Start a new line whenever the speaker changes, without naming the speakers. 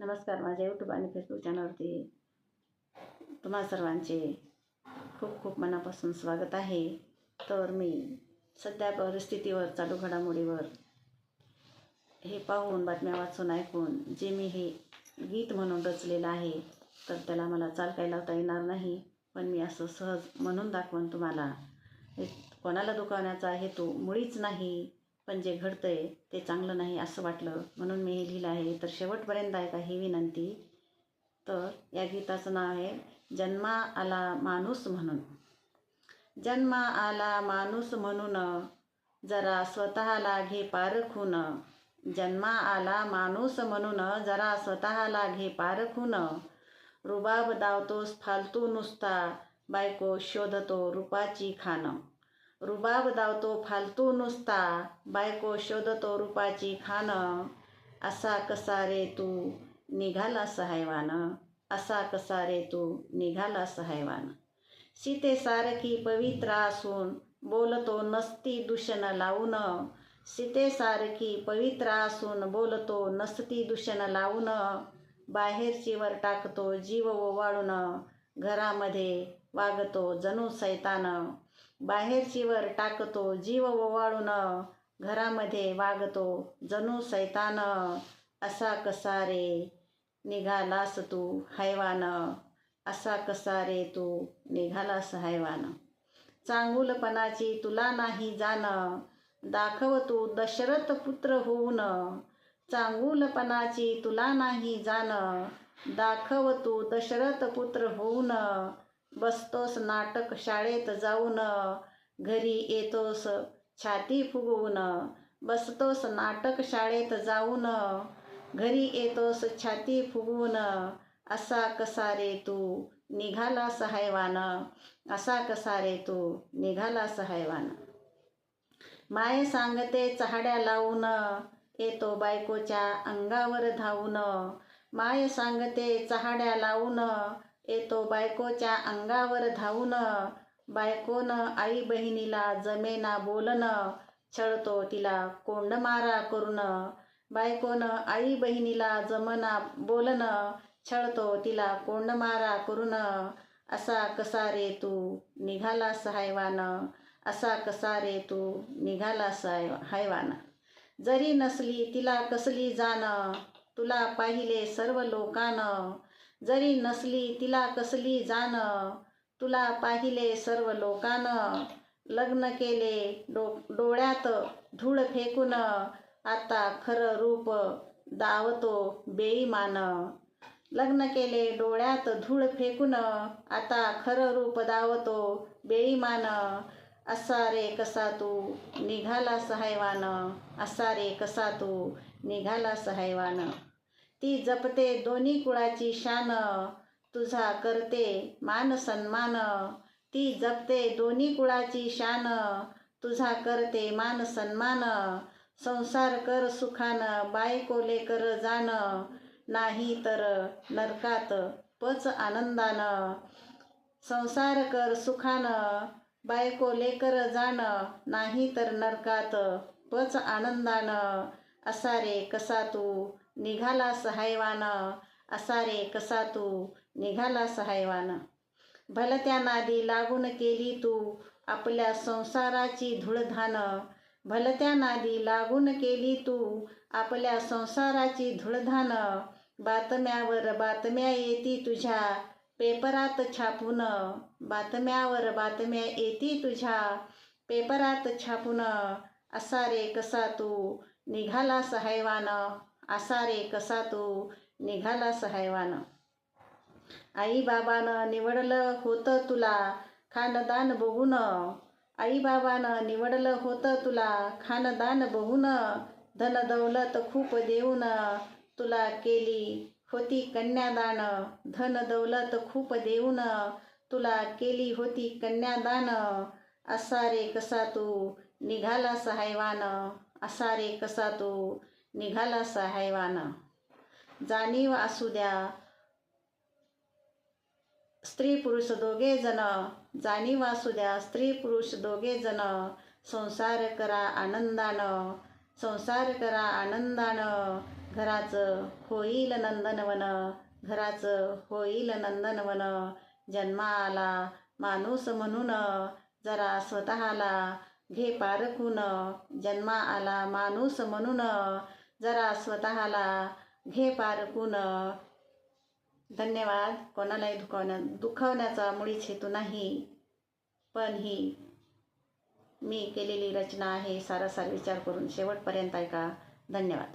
नमस्कार माझ्या यूट्यूब आणि फेसबुक चॅनलवरती तुम्हा सर्वांचे खूप खूप मनापासून स्वागत आहे. तर मी सध्या परिस्थितीवर चालू घडामोडीवर हे पाहून बातम्या वाचून ऐकून जे मी हे गीत म्हणून रचलेलं आहे तर त्याला मला चाल काही लावता येणार नाही. पण मी असं सहज म्हणून दाखवून तुम्हाला. हे कोणाला दुखावण्याचा हेतू मुळीच नाही. पण जे घडतं आहे ते चांगलं नाही असं वाटलं. म्हणून मी हे लिहिलं आहे. तर शेवटपर्यंत ऐका ही विनंती? तर या गीताचं नाव आहे जन्मा आला माणूस म्हणून. जन्मा आला माणूस म्हणून जरा स्वतःला घे पारखून जन्मा आला माणूस म्हणून जरा स्वतःला घे पारखून रुबाब दावतोस फालतू नुसता बायको शोधतो रूपाची खाणं रुबाब दावतो फालतू नुसता बायको शोधतो रूपाची खाणं. असा कसा रे तू निघाला सहायवान असा कसा रे तू निघाला सहायवान सीतेसारखी पवित्र असून बोलतो नसती दूषण लावून. सीतेसारखी पवित्र असून बोलतो नसती दूषण लावून. बाहेरचीवर टाकतो जीव ओवाळून. घरामध्ये वागतो जणू सैतान. बाहेरची वर टाकतो जीव ओवाळून घरामध्ये वागतो जणू सैतान असा कसा रे? निघालास तू हैवान असा कसा रे तू? निघालास हैवान. चांगुलपणाची तुला नाही जाण दाखव तू दशरथ पुत्र होऊन. चांगुलपणाची तुला नाही जाण दाखव तू दशरथ पुत्र होऊन. बसतोस नाटक शाळेत जाऊन घरी येतोस छाती फुगवून. बसतोस नाटक शाळेत जाऊन घरी येतोस छाती फुगवून. असा कसा रे तू निघाला सहायवान असा कसा रे तू निघाला सहायवान माय सांगते चहाड्या लावून येतो बायकोच्या अंगावर धावून. माय सांगते चहाड्या लावून येतो बायकोच्या अंगावर धावून. बायकोनं आई बहिणीला जमेना बोलणं छळतो तिला कोंडमारा करून. बायकोनं आई बहिणीला जमना बोलणं छळतो तिला कोंडमारा करून. असा कसा रे तू निघाला हायवान? असा कसा रे तू निघाला साय हायवान? जरी नसली तिला कसली जाण तुला पाहिले सर्व लोकानं. जरी नसली तिला कसली जाण तुला पाहिले सर्व लोकानं लग्न केले डो डोळ्यात धूळ फेकून आता खरं रूप दावतो बेईमान. लग्न केले डोळ्यात धूळ फेकून आता खरं रूप दावतो बेईमान. असा रे कसा तू निघाला सहायवान असा रे कसा तू निघाला सहायवान ती जपते दोन्ही कुळाची शान तुझा करते मान सन्मान. ती जपते दोन्ही कुळाची शान तुझा करते मान सन्मान. संसार कर सुखान बायकोले कर जाण नाही तर नरकात पच आनंदान. संसार कर सुखान बायको लेकर जाण नाही तर नरकात पच आनंदान. असा रे कसा तू निघाला सहायवान असा रे कसा तू? निघाला सहायवान भलत्या नादी लागून केली तू आपल्या संसाराची धुळधान. भलत्या नादी लागून केली तू आपल्या संसाराची धुळधान. बातम्यावर बातम्या येती तुझ्या पेपरात छापून. बातम्यावर बातम्या येती तुझ्या पेपरात छापून. असा रे कसा तू? निघाला सहायवान असा रे कसा तू निघाला सहायवान आई बाबानं निवडलं होतं तुला खानदान बघून. आई बाबानं निवडलं होतं तुला खानदान बघून. धन दौलत खूप देऊन तुला केली होती कन्यादान. धन दौलत खूप देऊन तुला केली होती कन्यादान. असा रे कसा तू निघाला सहायवान असा रे कसा तू निघाला साहेबानं. जाणीव असू द्या. स्त्री पुरुष दोघे जण जाणीव असू द्या. स्त्री पुरुष दोघे जण संसार करा आनंदानं. संसार करा आनंदानं. घराचं होईल नंदनवन. घराचं होईल नंदनवन. जन्मा आला माणूस म्हणून जरा स्वतःला घे पारखून. जन्मा आला माणूस म्हणून जरा स्वतःला घे पारकून धन्यवाद. कोणालाही दुखवण्या दुखवण्याचा मुळीच हेतू नाही. पण ही मी केलेली रचना आहे. सारासार विचार करून शेवटपर्यंत ऐका. धन्यवाद.